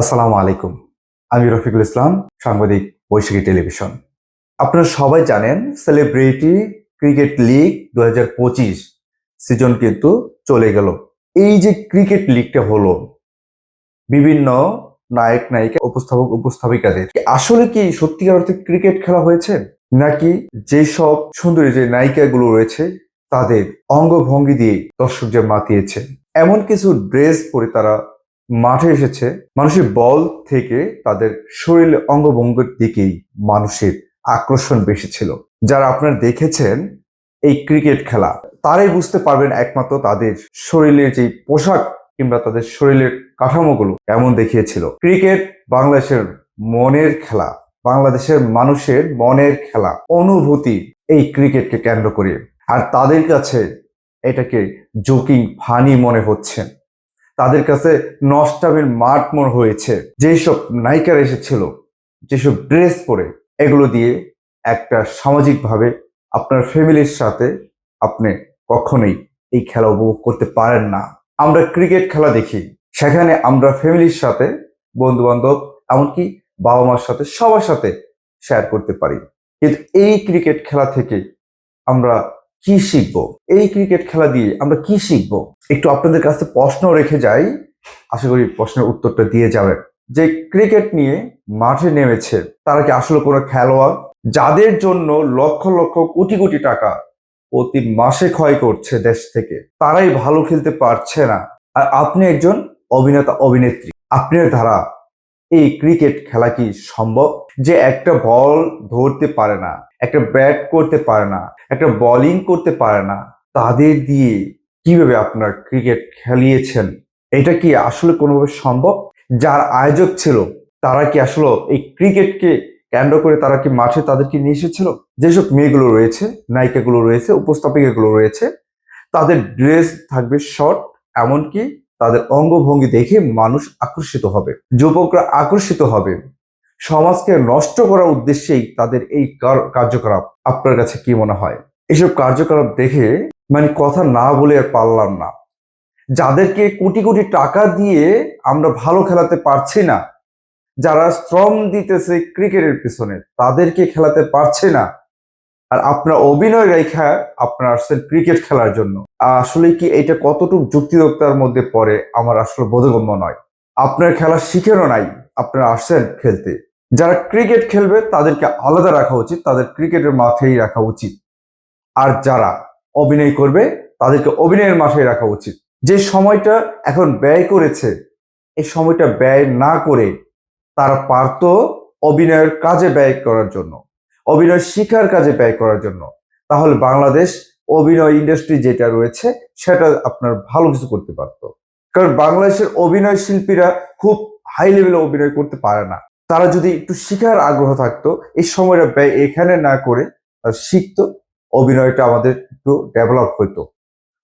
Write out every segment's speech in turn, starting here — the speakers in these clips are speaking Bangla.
আসসালামু আলাইকুম। আমি রফিকুল ইসলাম, সাংবাদিক বৈশাখী টেলিভিশন। আপনারা সবাই জানেন সেলিব্রিটি ক্রিকেট লিগ দু হাজার পঁচিশ সিজন কিন্তু চলে গেল। এই যে ক্রিকেট লিগটা হলো, বিভিন্ন নায়ক, নায়িকা, উপস্থাপক, উপস্থাপিকাদের আসলে কি সত্যিকার অর্থে ক্রিকেট খেলা হয়েছে? নাকি যেসব সুন্দরী যে নায়িকাগুলো রয়েছে, তাদের অঙ্গভঙ্গি দিয়ে দর্শকদের মাতিয়েছে? এমন কিছু ড্রেস পরে তারা মাঠে এসেছে। মানুষের বল থেকে তাদের শরীর অঙ্গভঙ্গের দিকেই মানুষের আকর্ষণ বেশি ছিল যারা আপনারা দেখেছেন এই ক্রিকেট খেলা, তারাই বুঝতে পারবেন একমাত্র তাদের শরীরের যে পোশাক কিংবা তাদের শরীরের কাঠামোগুলো এমন দেখিয়েছিল। ক্রিকেট বাংলাদেশের মনের খেলা, বাংলাদেশের মানুষের মনের খেলা, অনুভূতি এই ক্রিকেটকে কেন্দ্র করে। আর তাদের কাছে এটাকে জোকিং ফানি মনে হচ্ছে। তাদের কাছে নষ্টামের মাঠ মনে হয়েছে। যেসব নায়িকারা এসেছিল যেসব ড্রেস পরে, এগুলো দিয়ে একটা সামাজিকভাবে আপনার ফ্যামিলির সাথে আপনি কখনোই এই খেলা উপভোগ করতে পারেন না। আমরা ক্রিকেট খেলা দেখি, সেখানে আমরা ফ্যামিলির সাথে বন্ধু বান্ধব এমনকি বাবা মার সাথে, সবার সাথে শেয়ার করতে পারি। কিন্তু এই ক্রিকেট খেলা থেকে আমরা কি শিখব? এই ক্রিকেট খেলা দিয়ে আমরা কি শিখব? একটু আপনাদের কাছে প্রশ্ন রেখে যাই। আশা করি প্রশ্নের উত্তরটা দিয়ে যাবেন। যে ক্রিকেট নিয়ে মাঠে নেমেছে, তারা কি আসলে কোনো খেলোয়াড়? যাদের জন্য লক্ষ লক্ষ কোটি কোটি টাকা প্রতি মাসে ক্ষয় করছে দেশ থেকে, তারাই ভালো খেলতে পারছে না। আর আপনি একজন অভিনেতা, অভিনেত্রী। আপনার ধারা এই ক্রিকেট খেলা কি সম্ভব? যে একটা বল ধরতে পারে না, একটা ব্যাট করতে পারে না, একটা বলিং করতে পারে না, তাদের দিয়ে কীভাবে আপনার ক্রিকেট খেলিয়েছেন? এটা কি আসলে কোনোভাবে সম্ভব? যার আয়োজক ছিল, তারা কি আসলে এই ক্রিকেটকে কেন্দ্র করে তারা কি মাঠে তাদেরকে নিয়ে এসেছিল? যেসব মেয়েগুলো রয়েছে, নায়িকাগুলো রয়েছে, উপস্থাপিকাগুলো রয়েছে, তাদের ড্রেস থাকবে শর্ট এমনকি তাদের অঙ্গভঙ্গি দেখে মানুষ আকর্ষিত হবে। যুবকরা আকর্ষিত হবে। সমাজকে নষ্ট করার উদ্দেশ্যেই তাদের এই কার- কার্যকলাপ। আপনার কাছে কি মনে হয়? এসব কার্যকলাপ দেখে মানে কথা না বলে আর পারলাম না। যাদেরকে কোটি কোটি টাকা দিয়ে আমরা ভালো খেলাতে পারছি না, যারা শ্রম দিতেছে ক্রিকেটের পিছনে, তাদেরকে খেলাতে পারছে না। আর আপনার অভিনয় রেখা আপনার আসছেন ক্রিকেট খেলার জন্য। আসলে কি এটা কতটুকু যুক্তিযুক্তার মধ্যে পড়ে আমার আসলে বোধগম্য নয়। আপনার খেলা শিখেরও নাই, আপনারা আসছেন খেলতে। যারা ক্রিকেট খেলবে তাদেরকে আলাদা রাখা উচিত, তাদের ক্রিকেটের মাঠেই রাখা উচিত। আর যারা অভিনয় করবে তাদেরকে অভিনয়ের মাঠেই রাখা উচিত। যে সময়টা এখন ব্যয় করেছে, এই সময়টা ব্যয় না করে তারা পারত অভিনয়ের কাজে ব্যয় করার জন্য। অভিনয় শিখার কাজে ব্যয় করার জন্য। তাহলে বাংলাদেশ অভিনয় ইন্ডাস্ট্রি যেটা রয়েছে, সেটা আপনার ভালো কিছু করতে পারত। কারণ বাংলাদেশের অভিনয় শিল্পীরা খুব হাই লেভেলে অভিনয় করতে পারে না। তারা যদি একটু শিখার আগ্রহ থাকতো, এই সময়টা ব্যয় এখানে না করে শিখতো, অভিনয়টা আমাদের একটু ডেভেলপ হতো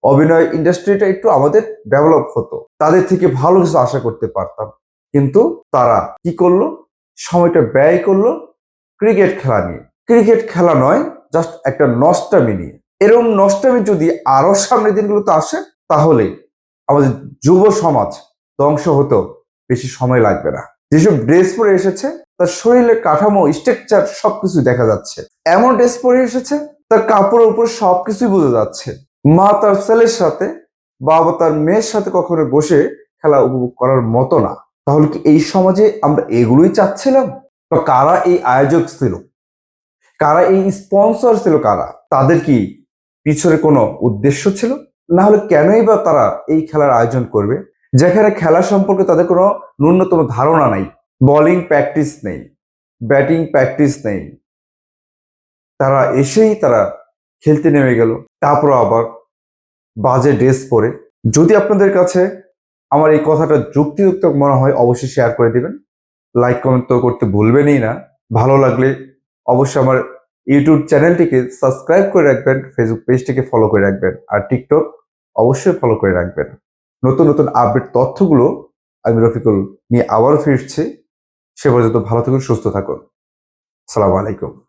অভিনয় ইন্ডাস্ট্রিটা একটু আমাদের ডেভেলপ হতো। তাদের থেকে ভালো কিছু আশা করতে পারতাম। কিন্তু তারা কি করল? সময়টা ব্যয় করল ক্রিকেট খেলা নিয়ে। ক্রিকেট খেলা নয় জাস্ট একটা নষ্টামি নিয়ে। এরকম নষ্টামি যদি আরও সামনের দিনগুলোতে আসে তাহলে আমাদের যুব সমাজ ধ্বংস হতেও বেশি সময় লাগবে না। যেসব ড্রেস পরে এসেছে, তার শরীরের কাঠামো স্ট্রাকচার সবকিছু দেখা যাচ্ছে। এমন ড্রেস পরে এসেছে, তার কাপড়ের উপর সবকিছুই বোঝা যাচ্ছে। মা তার ছেলের সাথে, বাবা তার মেয়ের সাথে কখনো বসে খেলা উপভোগ করার মতো না। তাহলে কি এই সমাজে আমরা এগুলোই চাচ্ছিলাম? তো কারা এই আয়োজক ছিল? কারা এই স্পন্সর ছিল কারা? তাদের কি পিছনে কোনো উদ্দেশ্য ছিল? না হলে কেনই বা তারা এই খেলার আয়োজন করবে? যেখানে খেলা সম্পর্কে তাদের কোনো ন্যূনতম ধারণা নাই বলিং প্র্যাকটিস নেই ব্যাটিং প্র্যাকটিস নেই। তারা এসেই তারা খেলতে নেমে গেল। তারপর আবার বাজে ড্রেস পরে। যদি আপনাদের কাছে আমার এই কথাটা যুক্তিযুক্ত মনে হয়, অবশ্যই শেয়ার করে দিবেন। লাইক কমেন্ট তো করতে ভুলবেনই না। ভালো লাগলে অবশ্যই আমার ইউটিউব চ্যানেলটিকে সাবস্ক্রাইব করে রাখবেন ফেসবুক পেজটিকে ফলো করে রাখবেন, আর টিকটক অবশ্যই ফলো করে রাখবেন। নতুন নতুন আপডেট তথ্যগুলো আমি রফিকুল নিয়ে আবারও ফিরছি। সে পর্যন্ত ভালো থাকুন, সুস্থ থাকুন। সালাম আলাইকুম।